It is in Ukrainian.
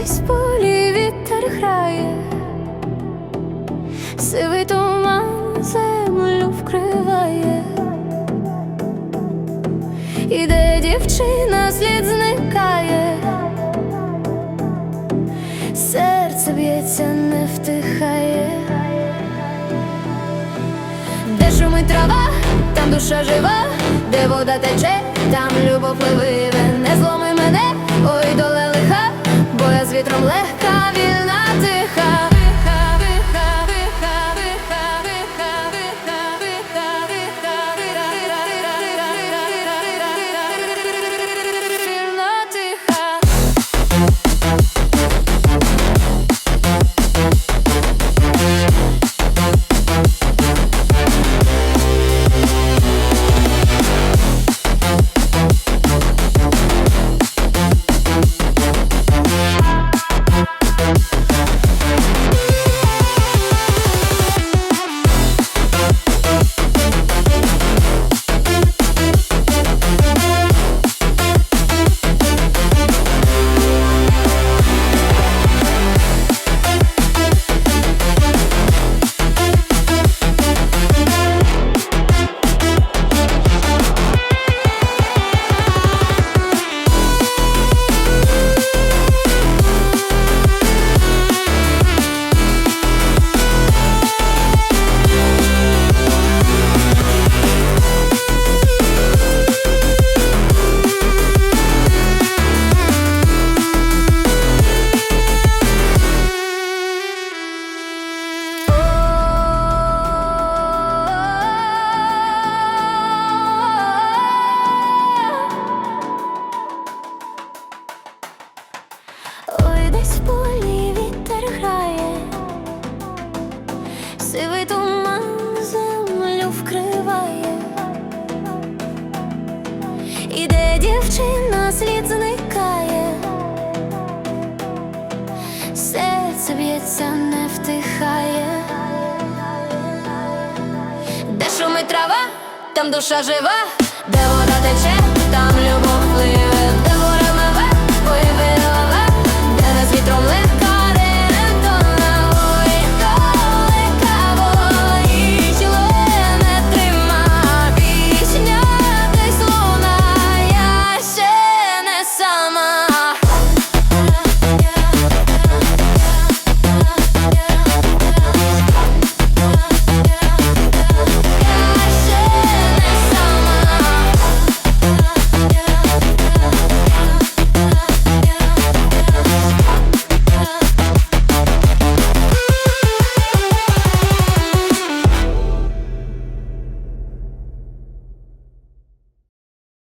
десь в полі вітер грає, сивий туман землю вкриває, іде дівчина слід зникає, серце б'ється, не втихає, де шумить трава, там душа жива, де вода тече, там любов пливе, не зломи мене, ой доле вітром легка, сивий туман землю вкриває, іде дівчина, слід зникає, серце б'ється, не втихає, де шумить трава, там душа жива, де вода тече,